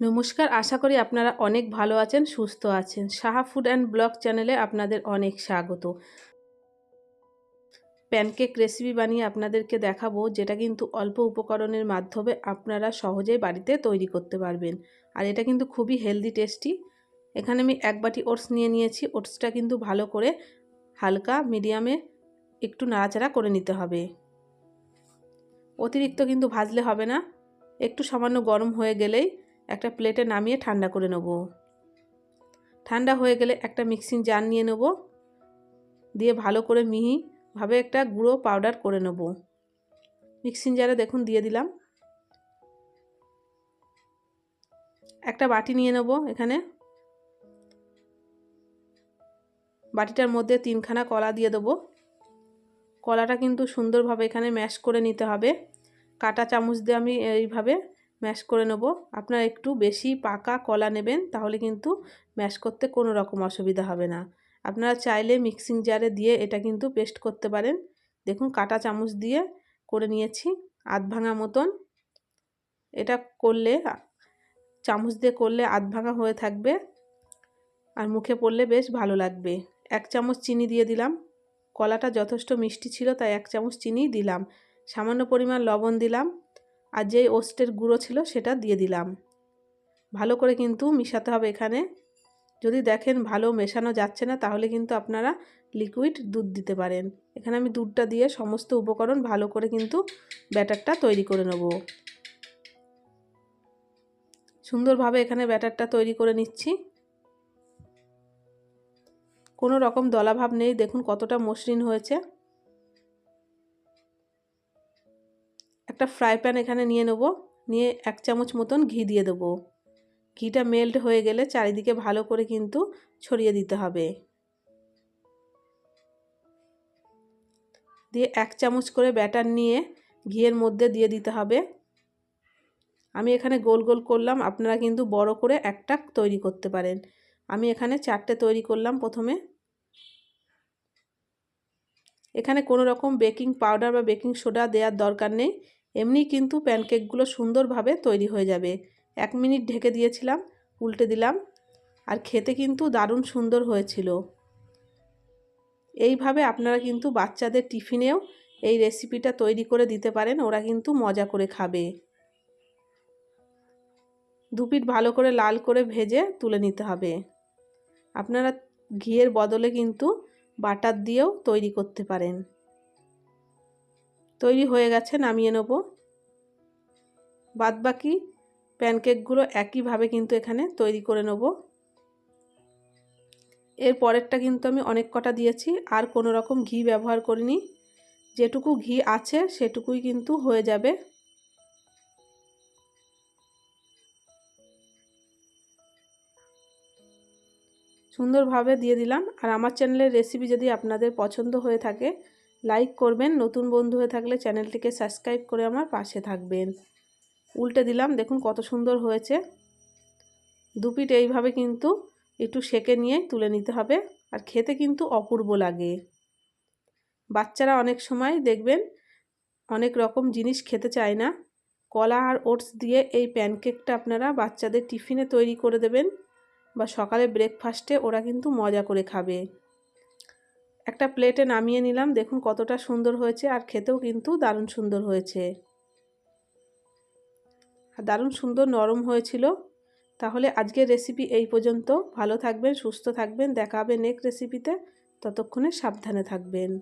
নমস্কার, আশা করি আপনারা অনেক ভালো আছেন, সুস্থ আছেন। সাহা ফুড অ্যান্ড ব্লগ চ্যানেলে আপনাদের অনেক স্বাগত। প্যানকেক রেসিপি বানিয়ে আপনাদেরকে দেখাবো, যেটা কিন্তু অল্প উপকরণের মাধ্যমে আপনারা সহজেই বাড়িতে তৈরি করতে পারবেন। আর এটা কিন্তু খুবই হেলদি টেস্টি এখানে আমি এক বাটি ওটস নিয়ে নিয়েছি। ওটসটা কিন্তু ভালো করে হালকা মিডিয়ামে একটু নাড়াচাড়া করে নিতে হবে। অতিরিক্ত কিন্তু ভাজলে হবে না। একটু সামান্য গরম হয়ে গেলেই একটা প্লেটে নামিয়ে ঠান্ডা করে নেব। ঠান্ডা হয়ে গেলে একটা মিক্সিং জার নিয়ে নেব। দিয়ে ভালো করে মিহিভাবে একটা গুঁড়ো পাউডার করে নেব। মিক্সিং জারে দেখুন দিয়ে দিলাম। একটা বাটি নিয়ে নেব এখানে। বাটিটার মধ্যে তিনখানা কলা দিয়ে দেবো। কলাটা কিন্তু সুন্দরভাবে এখানে ম্যাশ করে নিতে হবে। কাটা চামচ দিয়ে আমি এইভাবে ম্যাশ করে নেব। আপনারা একটু বেশি পাকা কলা নেবেন, তাহলে কিন্তু ম্যাশ করতে কোনো রকম অসুবিধা হবে না। আপনারা চাইলে মিক্সিং জারে দিয়ে এটা কিন্তু পেস্ট করতে পারেন। দেখুন, কাটা চামচ দিয়ে করে নিয়েছি, আধ ভাঙা মতন। এটা করলে, চামচ দিয়ে করলে আধ ভাঙা হয়ে থাকবে আর মুখে পড়লে বেশ ভালো লাগবে। এক চামচ চিনি দিয়ে দিলাম। কলাটা যথেষ্ট মিষ্টি ছিল, তাই এক চামচ চিনি দিলাম। সামান্য পরিমাণ লবণ দিলাম। আর যেই ওস্টের গুঁড়ো ছিল সেটা দিয়ে দিলাম। ভালো করে কিন্তু মিশাতে হবে এখানে। যদি দেখেন ভালো মেশানো যাচ্ছে না, তাহলে কিন্তু আপনারা লিকুইড দুধ দিতে পারেন। এখানে আমি দুধটা দিয়ে সমস্ত উপকরণ ভালো করে কিন্তু ব্যাটারটা তৈরি করে নেব। সুন্দরভাবে এখানে ব্যাটারটা তৈরি করে নিচ্ছি। কোনো রকম দলাভাব নেই। দেখুন কতটা মসৃণ হয়েছে। একটা ফ্রাই প্যান এখানে নিয়ে নেব। নিয়ে এক চামচ মতন ঘি দিয়ে দেবো। ঘিটা মেল্ট হয়ে গেলে চারিদিকে ভালো করে কিন্তু ছড়িয়ে দিতে হবে। দিয়ে এক চামচ করে ব্যাটার নিয়ে ঘিয়ের মধ্যে দিয়ে দিতে হবে। আমি এখানে গোল গোল করলাম, আপনারা কিন্তু বড় করে একটা তৈরি করতে পারেন। আমি এখানে চারটে তৈরি করলাম প্রথমে। এখানে কোনো রকম বেকিং পাউডার বা বেকিং সোডা দেওয়ার দরকার নেই। এমনি কিন্তু প্যানকেকগুলো সুন্দরভাবে তৈরি হয়ে যাবে। এক মিনিট ঢেকে দিয়েছিলাম, উল্টে দিলাম আর খেতে কিন্তু দারুণ সুন্দর হয়েছিল। এইভাবে আপনারা কিন্তু বাচ্চাদের টিফিনেও এই রেসিপিটা তৈরি করে দিতে পারেন, ওরা কিন্তু মজা করে খাবে। দুপিট ভালো করে লাল করে ভেজে তুলে নিতে হবে। আপনারা ঘিয়ের বদলে কিন্তু বাটার দিয়েও তৈরি করতে পারেন। তৈরি হয়ে গেছে, নামিয়ে নেব। বাদবাকি প্যানকেকগুলো একইভাবে কিন্তু এখানে তৈরি করে নেব। এর পরেরটা কিন্তু আমি অনেক কটা দিয়েছি, আর কোনো রকম ঘি ব্যবহার করিনি। যেটুকু ঘি আছে, সেটুকুই কিন্তু হয়ে যাবে। সুন্দরভাবে দিয়ে দিলাম। আর আমার চ্যানেলের রেসিপি যদি আপনাদের পছন্দ হয়ে থাকে লাইক করবেন। নতুন বন্ধু হয়ে থাকলে চ্যানেলটিকে সাবস্ক্রাইব করে আমার পাশে থাকবেন। উল্টে দিলাম। দেখুন কত সুন্দর হয়েছে। দুপিট এইভাবে কিন্তু একটু সেকে নিয়ে তুলে নিতে হবে। আর খেতে কিন্তু অপূর্ব লাগে। বাচ্চারা অনেক সময় দেখবেন অনেক রকম জিনিস খেতে চায় না। কলা আর ওটস দিয়ে এই প্যানকেকটা আপনারা বাচ্চাদের টিফিনে তৈরি করে দেবেন। বা সকালে ব্রেকফাস্টে ওরা কিন্তু মজা করে খাবে। একটা প্লেটে নামিয়ে নিলাম, দেখুন কতটা সুন্দর হয়েছে আর খেতেও কিন্তু দারুণ সুন্দর হয়েছে। দারুণ সুন্দর নরম হয়েছিল। তাহলে আজকের রেসিপি এই পর্যন্ত। ভালো থাকবেন, সুস্থ থাকবেন। দেখা হবে নেক্সট রেসিপিতে ততক্ষণে সাবধানে থাকবেন।